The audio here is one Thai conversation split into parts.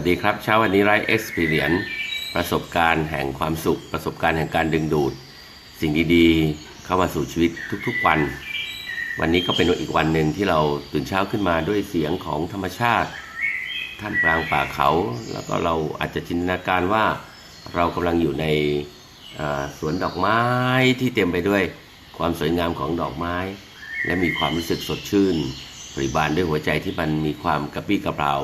วัสดีครับ เช้าวันนี้ไร้เอ็กซ์เพรียนประสบการณ์แห่งความสุข ประสบการณ์แห่งการดึงดูด สิ่งดีๆ เข้ามาสู่ชีวิตทุกๆวัน วันนี้ก็เป็นอีกวันหนึ่งที่เราตื่นเช้าขึ้นมาด้วยเสียงของธรรมชาติ ท่ามกลางป่าเขา แล้วก็เราอาจจะจินตนาการว่าเรากำลังอยู่ในสวนดอกไม้ที่เต็มไปด้วยความสวยงามของดอกไม้ และมีความรู้สึกสดชื่น ปริบานด้วยหัวใจที่มันมีความกระปี้กระเปร่า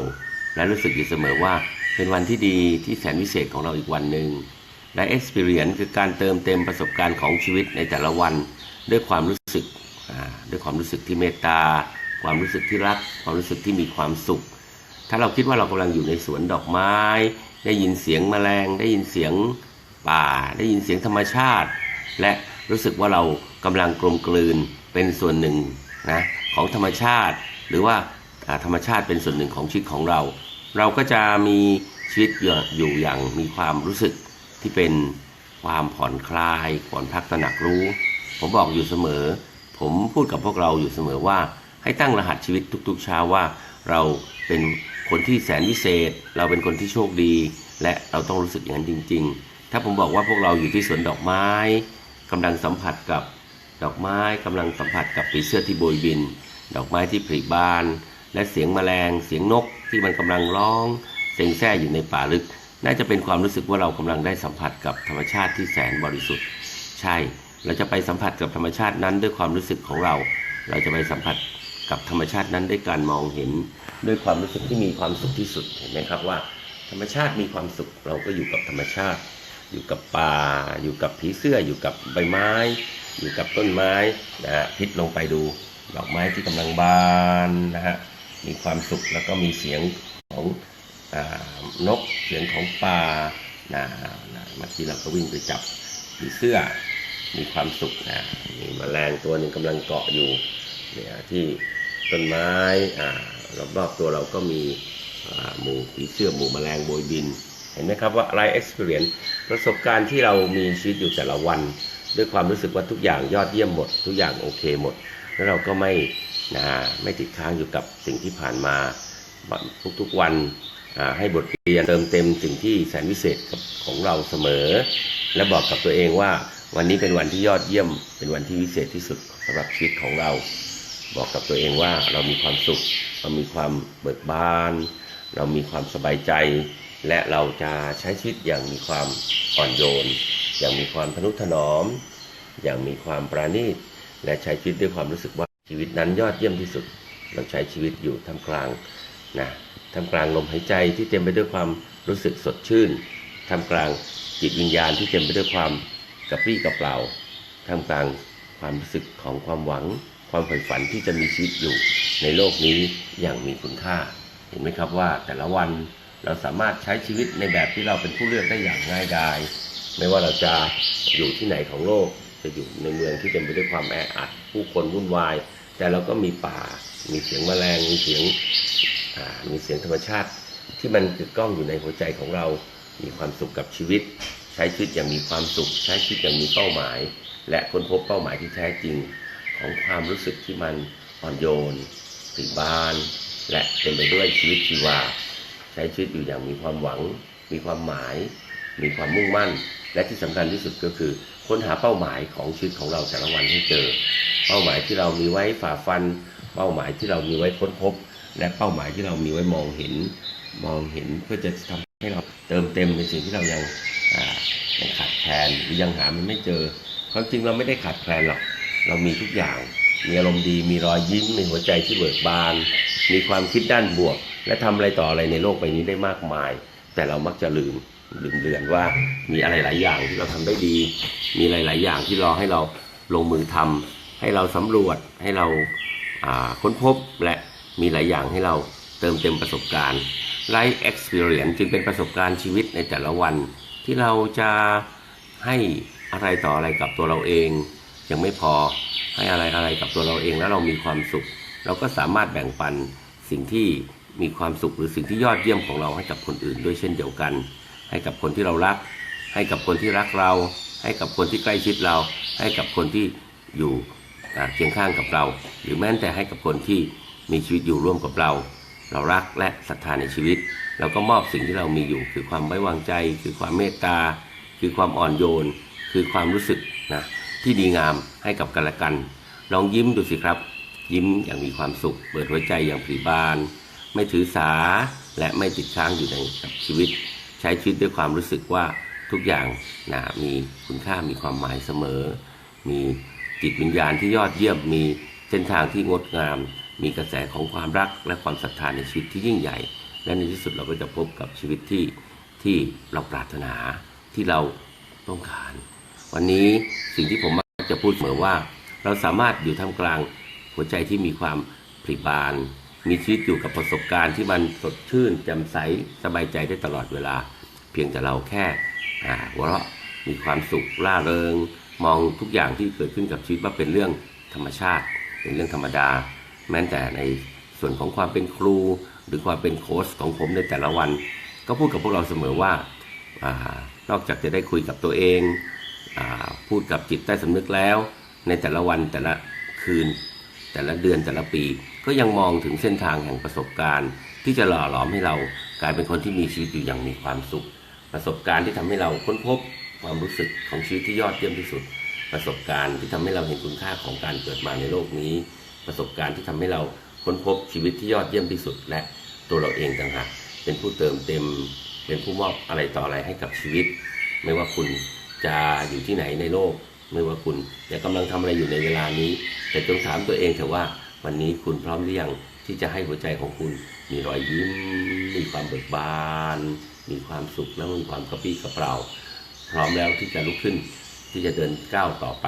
และรู้สึกอยู่เสมอว่าเป็นวันที่ดีที่แสนวิเศษของเราอีกวันหนึ่งและ experience คือการเติมเต็มประสบการณ์ของชีวิตในแต่ละวัน ด้วยความรู้สึกด้วยความรู้สึกที่เมตตา ความรู้สึกที่รัก ความรู้สึกที่มีความสุข ถ้าเราคิดว่าเรากำลังอยู่ในสวนดอกไม้ ได้ยินเสียงแมลง ได้ยินเสียงป่า ได้ยินเสียงธรรมชาติ และรู้สึกว่าเรากำลังกลมกลืนเป็นส่วนหนึ่งนะของธรรมชาติ หรือว่า ธรรมชาติเป็นส่วนหนึ่งของชีวิตของเรา เราก็จะมีชีวิตอยู่อย่างมีความรู้สึกที่เป็นความผ่อนคลายผ่อนพักตระหนักรู้ ผมบอกอยู่เสมอ ผมพูดกับพวกเราอยู่เสมอว่า ให้ตั้งรหัสชีวิตทุกๆเช้าว่า เราเป็นคนที่แสนวิเศษ เราเป็นคนที่โชคดี และเราต้องรู้สึกอย่างนั้นจริง ๆ ถ้าผมบอกว่าพวกเราอยู่ที่สวนดอกไม้กำลังสัมผัสกับดอกไม้กำลังสัมผัสกับปีเสื้อที่โบยบิน ดอกไม้ที่ผลิบาน และเสียงแมลง เสียงนกที่มันกำลังร้องเซ็งแซ่อยู่ในป่าลึก น่าจะเป็นความรู้สึกว่าเรากำลังได้สัมผัสกับธรรมชาติที่แสนบริสุทธิ์ ใช่ เราจะไปสัมผัสกับธรรมชาตินั้นด้วยความรู้สึกของเรา เราจะไปสัมผัสกับธรรมชาตินั้นด้วยการมองเห็น ด้วยความรู้สึกที่มีความสุขที่สุดเห็นไหมครับว่า ธรรมชาติมีความสุขเราก็อยู่กับธรรมชาติ อยู่กับป่า อยู่กับผีเสื้อ อยู่กับใบไม้ อยู่กับต้นไม้นะฮะพลิกลงไปดูดอกไม้ที่กำลังบานนะฮะ มีความสุขแล้วก็มีเสียงของอนกเสียงของปลานะนะเมื่อกี้เราก็วิ่งไปจับผีเสื้อ มีความสุขนะมีแมลงตัวหนึ่งกำลังเกาะอยู่เนี่ยที่ต้นไม้อ่ารอบๆตัวเราก็มีหมู่ผีเสื้อหมู่แมลงโบยบิน เห็นไหมครับว่า life experience ประสบการณ์ที่เรามีชีวิตอยู่แต่ละวัน ด้วยความรู้สึกว่าทุกอย่างยอดเยี่ยมหมด ทุกอย่างโอเคหมด แล้วเราก็ไม่ นะฮะไม่ติดค้างอยู่กับสิ่งที่ผ่านมาทุกๆวันให้บทเรียนเติมเต็มสิ่งที่แสนวิเศษของเราเสมอ และบอกกับตัวเองว่าวันนี้เป็นวันที่ยอดเยี่ยม เป็นวันที่วิเศษที่สุดสำหรับชีวิตของเรา บอกกับตัวเองว่าเรามีความสุข เรามีความเบิกบาน เรามีความสบายใจ และเราจะใช้ชีวิตอย่างมีความอ่อนโยน อย่างมีความทนุถนอม อย่างมีความปราณีต และใช้ชีวิตด้วยความรู้สึกว่า ชีวิตนั้นยอดเยี่ยมที่สุด เราใช้ชีวิตอยู่ท่ามกลางนะท่ามกลางลมหายใจที่เต็มไปด้วยความรู้สึกสดชื่นท่ามกลางจิตวิญญาณที่เต็มไปด้วยความกระปรี้กระเปร่าท่ามกลางความรู้สึกของความหวัง ความใฝ่ฝันที่จะมีชีวิตอยู่ในโลกนี้อย่างมีคุณค่า เห็นไหมครับว่าแต่ละวันเราสามารถใช้ชีวิตในแบบที่เราเป็นผู้เลือกได้อย่างง่ายดาย ไม่ว่าเราจะอยู่ที่ไหนของโลก จะอยู่ในเมืองที่เต็มไปด้วยความแออัด ผู้คนวุ่นวาย แต่เราก็มีป่า มีเสียงแมลง มีเสียงมีเสียงธรรมชาติ ที่มันกึกก้องอยู่ในหัวใจของเรา มีความสุขกับชีวิต ใช้ชีวิตอย่างมีความสุข ใช้ชีวิตอย่างมีเป้าหมาย และค้นพบเป้าหมายที่แท้จริงของความรู้สึกที่มันอ่อนโยนปริบาน และเต็มไปด้วยชีวิตชีวา ใช้ชีวิตอยู่อย่างมีความหวัง มีความหมาย มีความมุ่งมั่น และที่สำคัญที่สุดก็คือ ค้นหาเป้าหมายของชีวิตของเราแต่ละวันให้เจอ เป้าหมายที่เรามีไว้ฝ่าฟัน เป้าหมายที่เรามีไว้ค้นพบ และเป้าหมายที่เรามีไว้มองเห็นมองเห็นเพื่อจะทำให้เราเติมเต็มในสิ่งที่เรายังยังขาดแคลนหรือยังหามันไม่เจอความจริงเราไม่ได้ขาดแคลนหรอกเรามีทุกอย่าง มีอารมณ์ดีมีรอยยิ้มมีหัวใจที่เบิกบาน มีความคิดด้านบวก และทำอะไรต่ออะไรในโลกใบนี้ได้มากมาย แต่เรามักจะลืม ลืมเลือนว่ามีอะไรหลายอย่างที่เราทำได้ดี มีหลาย ๆ อย่างที่รอให้เราลงมือทำให้เราสำรวจให้เราอ่าค้นพบและมีหลายอย่างให้เราเติมเต็มประสบการณ์ Life Experience จึงเป็นประสบการณ์ชีวิตในแต่ละวันที่เราจะให้อะไรต่ออะไรกับตัวเราเอง ยังไม่พอให้อะไรอะไรกับตัวเราเองแล้วเรามีความสุข เราก็สามารถแบ่งปันสิ่งที่มีความสุขหรือสิ่งที่ยอดเยี่ยมของเราให้กับคนอื่นด้วยเช่นเดียวกัน ให้กับคนที่เรารัก ให้กับคนที่รักเรา ให้กับคนที่ใกล้ชิดเรา ให้กับคนที่อยู่เคียงข้างกับเรา หรือแม้แต่ให้กับคนที่มีชีวิตอยู่ร่วมกับเรา เรารักและศรัทธาในชีวิต เราก็มอบสิ่งที่เรามีอยู่ คือความไว้วางใจ คือความเมตตา คือความอ่อนโยน คือความรู้สึกนะที่ดีงามให้กับกันและกัน ลองยิ้มดูสิครับ ยิ้มอย่างมีความสุข เปิดหัวใจอย่างผลิบาน ไม่ถือสาและไม่ติดค้างอยู่ในกับชีวิต ช้ชีวิตด้วยความรู้สึกว่าทุกอย่างนะมีคุณค่ามีความหมายเสมอ มีจิตวิญญาณที่ยอดเยี่ยมมีเส้นทางที่งดงาม มีกระแสของความรักและความศรัทธาในชีวิตที่ยิ่งใหญ่ และในที่สุดเราก็จะพบกับชีวิตที่ที่เราปรารถนาที่เราต้องการ วันนี้สิ่งที่ผมมักจะพูดเสมอว่า เราสามารถอยู่ท่ามกลางหัวใจที่มีความผลิบาน มีชีวิตอยู่กับประสบการณ์ที่มันสดชื่นแจ่มใสสบายใจได้ตลอดเวลา เพียงแต่เราแค่อ่าหัวเราะมีความสุขร่าเริง มองทุกอย่างที่เกิดขึ้นกับชีวิตว่าเป็นเรื่องธรรมชาติ เป็นเรื่องธรรมดา แม้แต่ในส่วนของความเป็นครู หรือความเป็นโค้ชของผมในแต่ละวัน ก็พูดกับพวกเราเสมอว่าอานอกจากจะได้คุยกับตัวเองอาพูดกับจิตใต้สำนึกแล้ว ในแต่ละวันแต่ละคืน แต่ละเดือนแต่ละปี ก็ยังมองถึงเส้นทางแห่งประสบการณ์ ที่จะหล่อหลอมให้เรากลายเป็นคนที่มีชีวิตอยู่อย่างมีความสุข ประสบการณ์ที่ทำให้เราค้นพบความรู้สึกของชีวิตที่ยอดเยี่ยมที่สุด ประสบการณ์ที่ทำให้เราเห็นคุณค่าของการเกิดมาในโลกนี้ ประสบการณ์ที่ทำให้เราค้นพบชีวิตที่ยอดเยี่ยมที่สุด และตัวเราเองต่างหากเป็นผู้เติมเต็ม เป็นผู้มอบอะไรต่ออะไรให้กับชีวิต ไม่ว่าคุณจะอยู่ที่ไหนในโลก ไม่ว่าคุณจะกำลังทำอะไรอยู่ในเวลานี้ แต่จงถามตัวเองเถอะว่าวันนี้คุณพร้อมหรือยังที่จะให้หัวใจของคุณมีรอยยิ้ม มีความเบิกบาน มีความสุขและมีความกระปี้กระเปร่า พร้อมแล้วที่จะลุกขึ้นที่จะเดินก้าวต่อไป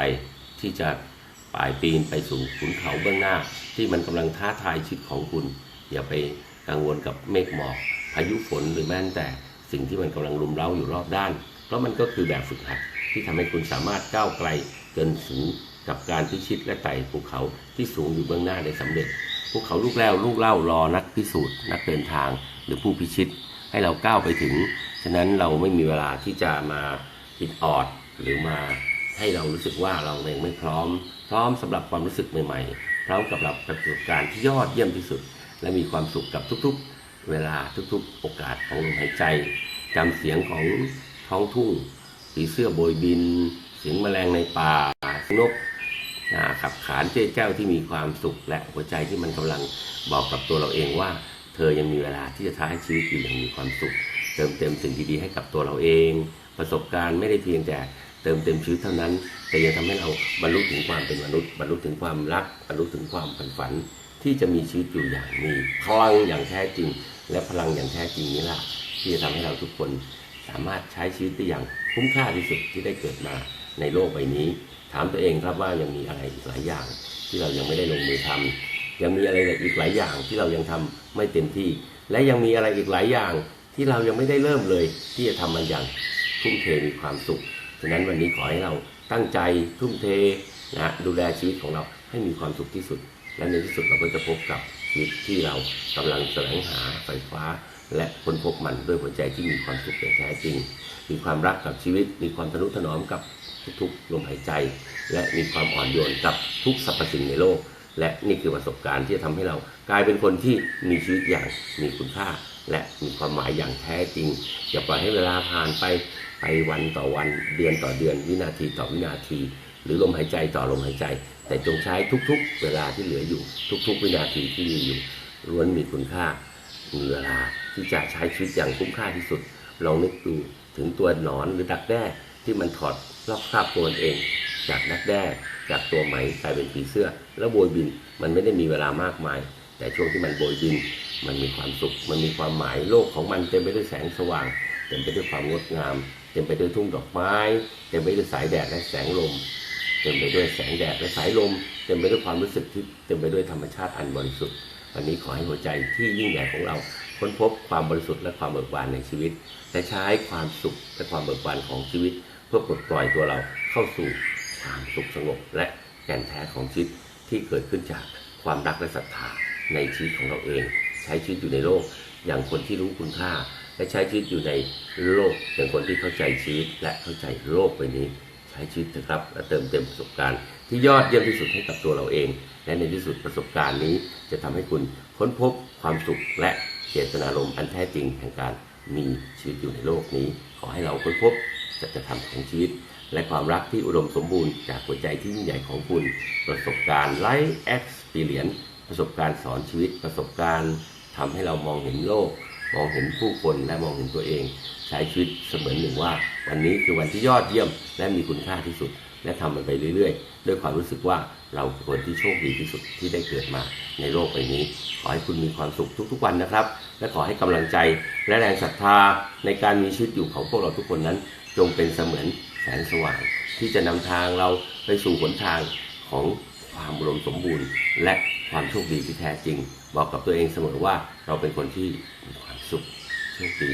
ที่จะป่ายปีนไปสู่ขุนเขาเบื้องหน้า ที่มันกำลังท้าทายชีวิตของคุณ อย่าไปกังวลกับเมฆหมอกพายุฝนหรือแม้แต่สิ่งที่มันกำลังรุมเร้าอยู่รอบด้าน เพราะมันก็คือแบบฝึกหัดที่ทำให้คุณสามารถก้าวไกลเกินสูงกับการพิชิตและไต่ภูเขาที่สูงอยู่เบื้องหน้าได้สำเร็จภูเขาลูกแล้วลูกเล่ารอนักพิสูจน์นักเดินทางหรือผู้พิชิต ให้เราก้าวไปถึง ฉะนั้นเราไม่มีเวลาที่จะมาอิดออดหรือมาให้เรารู้สึกว่าเราเองไม่พร้อม พร้อมสำหรับความรู้สึกใหม่ๆพร้อมกับรับประสบการณ์ที่ยอดเยี่ยมที่สุด และมีความสุขกับทุกๆ เวลาทุกๆ โอกาสของลมหายใจจำเสียงของท้องทุ่งผีเสื้อโบยบิน เสียงแมลงในป่านกขับขานเจ้เจ้าที่มีความสุขและหัวใจที่มันกำลังบอกกับตัวเราเองว่า เธอยังมีเวลาที่จะท้าให้ชีวิตอยู่อย่างมีความสุข เติมเต็มสิ่งดีๆให้กับตัวเราเอง ประสบการณ์ไม่ได้เพียงแต่เติมเต็มชีวิตเท่านั้น แต่ยังทำให้เราบรรลุถึงความเป็นมนุษย์ บรรลุถึงความรัก บรรลุถึงความฝันฝัน ที่จะมีชีวิตอยู่อย่างมีพลังอย่างแท้จริง และพลังอย่างแท้จริงนี้แหละที่จะทำให้เราทุกคนสามารถใช้ชีวิตได้อย่างคุ้มค่าที่สุดที่ได้เกิดมาในโลกใบนี้ ถามตัวเองครับว่ายังมีอะไรอีกหลายอย่าง ที่เรายังไม่ได้ลงมือทำ ยังมีอะไรอีกหลายอย่างที่เรายังทำไม่เต็มที่ และยังมีอะไรอีกหลายอย่างที่เรายังไม่ได้เริ่มเลย ที่จะทำมันอย่างทุ่มเทมีความสุขฉะนั้นวันนี้ขอให้เราตั้งใจทุ่มเทนะดูแลชีวิตของเราให้มีความสุขที่สุด และในที่สุดเราก็จะพบกับชีวิตที่เรากำลังแสวงหาไฟฟ้า และค้นพบมันด้วยหัวใจที่มีความสุขอย่างแท้จริง มีความรักกับชีวิต มีความทนุถนอมกับทุกๆลมหายใจ และมีความอ่อนโยนกับทุกสรรพสิ่งในโลก และนี่คือประสบการณ์ที่จะทำให้เรากลายเป็นคนที่มีชีวิตอย่างมีคุณค่า และมีความหมายอย่างแท้จริง อย่าปล่อยให้เวลาผ่านไปไปวันต่อวันเดือนต่อเดือนวินาทีต่อวินาที หรือลมหายใจต่อลมหายใจ แต่จงใช้ทุกๆ เวลาที่เหลืออยู่ ทุก ๆ วินาทีที่มีอยู่ล้วนมีคุณค่ามีเวลาที่จะใช้ชีวิตอย่างคุ้มค่าที่สุดลองนึกดูถึงตัวหนอนหรือดักแด้ที่มันถอดรอบคราบตัวนเอง จากดักแด้ จากตัวไหมกลายเป็นผีเสื้อ แล้วโบยบินมันไม่ได้มีเวลามากมาย แต่ช่วงที่มันโบยบิน มันมีความสุข มันมีความหมายโลกของมันเต็มไปด้วยแสงสว่าง เต็มไปด้วยความงดงาม เต็มไปด้วยทุ่งดอกไม้ เต็มไปด้วยสายแดดและแสงลม เต็มไปด้วยแสงแดดและสายลม เต็มไปด้วยความรู้สึกที่เต็มไปด้วยธรรมชาติอันบริสุทธิ์วันนี้ขอให้หัวใจที่ยิ่งใหญ่ของเราค้นพบความบริสุทธิ์และความเบิกบานในชีวิต และใช้ความสุขและความเบิกบานของชีวิต เพื่อปลดปล่อยตัวเราเข้าสู่ ความสุขสงบและแก่นแท้ของชีวิตที่เกิดขึ้นจากความรักและศรัทธาในชีวิตของเราเอง ใช้ชีวิตอยู่ในโลก อย่างคนที่รู้คุณค่า และใช้ชีวิตอยู่ในโลกอย่างคนที่เข้าใจชีวิตและเข้าใจโลกใบนี้ใช้ชีวิตนะครับและเติมเต็มประสบการณ์ ที่ยอดเยี่ยมที่สุดให้กับตัวเราเอง และในที่สุดประสบการณ์นี้ จะทำให้คุณค้นพบความสุขและเจตนารมณ์อันแท้จริงแห่งการมีชีวิตอยู่ในโลกนี้ ขอให้เราค้นพบ สัจธรรมของชีวิต และความรักที่อุดมสมบูรณ์จากหัวใจที่ยิ่งใหญ่ของคุณ ประสบการณ์ไลฟ์เอ็กซ์เพรียนประสบการณ์สอนชีวิต ประสบการณ์ทำให้เรามองเห็นโลก มองเห็นผู้คนและมองเห็นตัวเอง ใช้ชีวิตเสมือนหนึ่งว่า วันนี้คือวันที่ยอดเยี่ยม และมีคุณค่าที่สุด และทำมันไปเรื่อยๆ ด้วยความรู้สึกว่าเราเป็นคนที่โชคดีที่สุดที่ได้เกิดมาในโลกใบนี้ ขอให้คุณมีความสุขทุกๆวันนะครับ และขอให้กำลังใจและแรงศรัทธาในการมีชีวิตอยู่ของพวกเราทุกคนนั้น จงเป็นเสมือนแสงสว่าง ที่จะนำทางเราไปสู่หนทางของความอุดมสมบูรณ์ และความโชคดีที่แท้จริง บอกกับตัวเองเสมอว่าเราเป็นคนที่มีความสุขโชคดี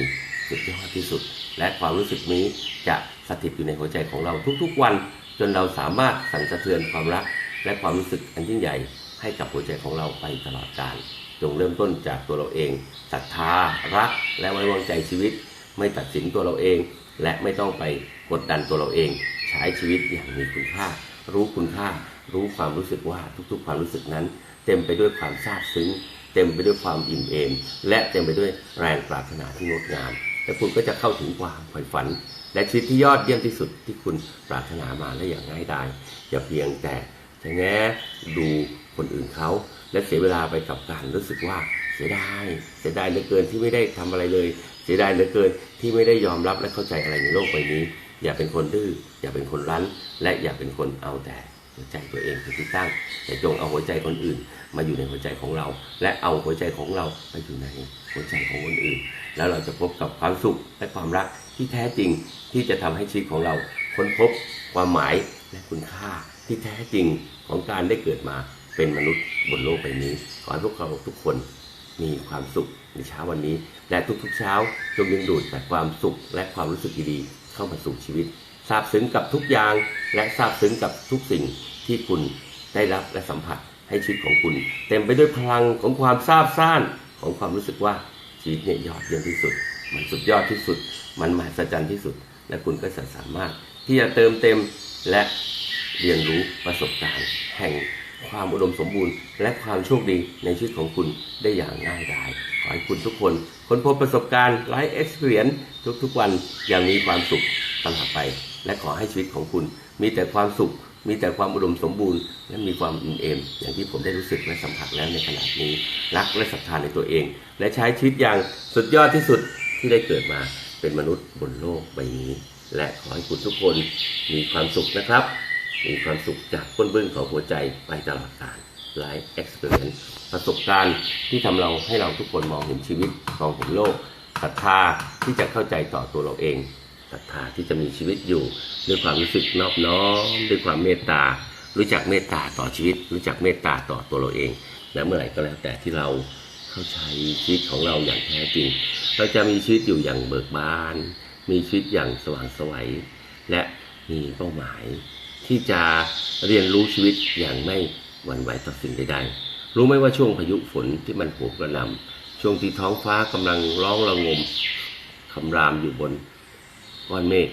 สุดยอดที่สุด และความรู้สึกนี้จะสถิตอยู่ในหัวใจของเราทุกๆวัน จนเราสามารถสั่นสะเทือนความรัก และความรู้สึกอันยิ่งใหญ่ ให้กับหัวใจของเราไปตลอดกาลจงเริ่มต้นจากตัวเราเองศรัทธารัก และไว้วางใจชีวิต ไม่ตัดสินตัวเราเอง และไม่ต้องไปกดดันตัวเราเอง ใช้ชีวิตอย่างมีคุณค่า รู้คุณค่า รู้ความรู้สึกว่าทุกๆ ความรู้สึกนั้น เต็มไปด้วยความซาบซึ้งเต็มไปด้วยความอิ่มเอม และเต็มไปด้วยแรงปรารถนาที่งดงามและคุณก็จะเข้าถึงความใฝ่ฝัน และชีวิตที่ยอดเยี่ยมที่สุดที่คุณปรารถนามาและอย่างง่ายดายอย่าเพียงแต่จะแง้ดูคนอื่นเขา และเสียเวลาไปกับการรู้สึกว่าเสียดายเสียดายเหลือเกินที่ไม่ได้ทำอะไรเลย เสียดายเหลือเกินที่ไม่ได้ยอมรับและเข้าใจอะไรในโลกใบนี้ อย่าเป็นคนดื้ออย่าเป็นคนรั้น และอย่าเป็นคนเอาแต่หัวใจตัวเองเป็นที่ตั้งแต่จงเอาหัวใจคนอื่น มาอยู่ในหัวใจของเรา และเอาหัวใจของเราไปอยู่ในหัวใจของคนอื่น แล้วเราจะพบกับความสุขและความรัก ที่แท้จริงที่จะทำให้ชีวิตของเราค้นพบความหมายและคุณค่าที่แท้จริงของการได้เกิดมาเป็นมนุษย์บนโลกใบนี้ ขอให้พวกเราทุกคนมีความสุขในเช้าวันนี้ และทุกๆเช้าจงดึงดูดแต่ความสุขและความรู้สึกดีๆเข้ามาสู่ชีวิตซาบซึ้งกับทุกอย่าง และซาบซึ้งกับทุกสิ่งที่คุณได้รับและสัมผัสให้ชีวิตของคุณ เต็มไปด้วยพลังของความซาบซ่านของความรู้สึกว่าชีวิตเนี่ยยอดเยี่ยมที่สุด มันสุดยอดที่สุด มันมหัศจรรย์ที่สุด และคุณก็จะสามารถที่จะเติมเต็มและเรียนรู้ประสบการณ์ แห่งความอุดมสมบูรณ์ และความโชคดีในชีวิตของคุณได้อย่างง่ายดายขอให้คุณทุกคนค้นพบประสบการณ์ไลฟ์เอ็กซ์เพรียนทุกๆวันอย่างมีความสุขตลอดไป และขอให้ชีวิตของคุณ มีแต่ความสุข มีแต่ความอุดมสมบูรณ์ และมีความอิ่มเอม อย่างที่ผมได้รู้สึกและสัมผัสแล้วในขณะนี้ รักและศรัทธาในตัวเอง และใช้ชีวิตอย่างสุดยอดที่สุดที่ได้เกิดมา เป็นมนุษย์บนโลกใบนี้ และขอให้คุณทุกคนมีความสุขนะครับ มีความสุขจากก้นบึ้งของหัวใจไปตลอดกาล Life Experience ประสบการณ์ที่ทำเราให้เราทุกคนมองเห็นชีวิตมองเห็นโลกศรัทธาที่จะเข้าใจต่อตัวเราเองศรัทธาที่จะมีชีวิตอยู่ด้วยความรู้สึกนอบน้อมด้วยความเมตตา รู้จักเมตตาต่อชีวิต รู้จักเมตตาต่อตัวเราเองและเมื่อไหร่ก็แล้วแต่ที่เรา เข้าใจชีวิตของเราอย่างแท้จริง เราจะมีชีวิตอยู่อย่างเบิกบาน มีชีวิตอย่างสว่างไสวัย และมีเป้าหมาย ที่จะเรียนรู้ชีวิตอย่างไม่หวั่นไหวต่อสิ่งใดๆ รู้ไหมว่าช่วงพายุฝนที่มันโหมกระหน่ำช่วงที่ท้องฟ้ากำลังร้องระงมคำรามอยู่บนก้อนเมฆ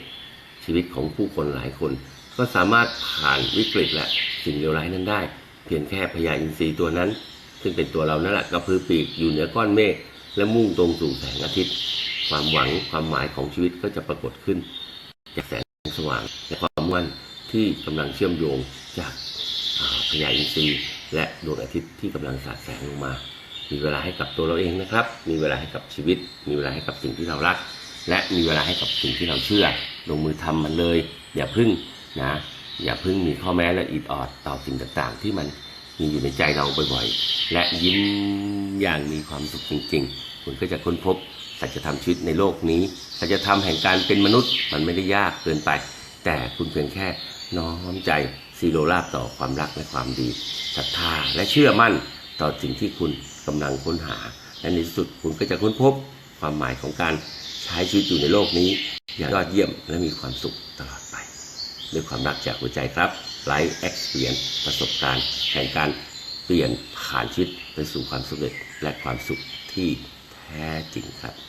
ชีวิตของผู้คนหลายคน ก็สามารถผ่านวิกฤตและสิ่งเลวร้ายนั้นได้ เพียงแค่พญาอินทรีตัวนั้น ซึ่งเป็นตัวเรานั่นแหละกระพือปีกอยู่เหนือก้อนเมฆและมุ่งตรงสู่แสงอาทิตย์ ความหวังความหมายของชีวิตก็จะปรากฏขึ้น จากแสงสว่างและความมุ่งมั่นที่กำลังเชื่อมโยงจากอ่าพญาอินทรีย์และดวงอาทิตย์ที่กำลังสาดแสงลงมา มีเวลาให้กับตัวเราเองนะครับ มีเวลาให้กับชีวิต มีเวลาให้กับสิ่งที่เรารัก และมีเวลาให้กับสิ่งที่เราเชื่อ ลงมือทำมันเลย อย่าพึ่งนะ อย่าพึ่งมีข้อแม้และอิดออดต่อสิ่งต่างๆ ที่มัน มีอยู่ในใจเราบ่อยๆ และยิ้มอย่างมีความสุขจริงๆ คุณก็จะค้นพบสัจธรรมชีวิตในโลกนี้ สัจธรรมแห่งการเป็นมนุษย์มันไม่ได้ยากเกินไป แต่คุณเพียงแค่น้อมใจซีโรราบต่อความรักและความดีศรัทธาและเชื่อมั่นต่อสิ่งที่คุณกำลังค้นหา และในที่สุดคุณก็จะค้นพบความหมายของการใช้ชีวิตอยู่ในโลกนี้ อย่างยอดเยี่ยมและมีความสุขตลอดไป ด้วยความรักจากหัวใจครับ ไลฟ์แอคเปียนประสบการณ์แห่งการเปลี่ยนผ่านชีวิตไปสู่ความสำเร็จและความสุขที่แท้จริงครับ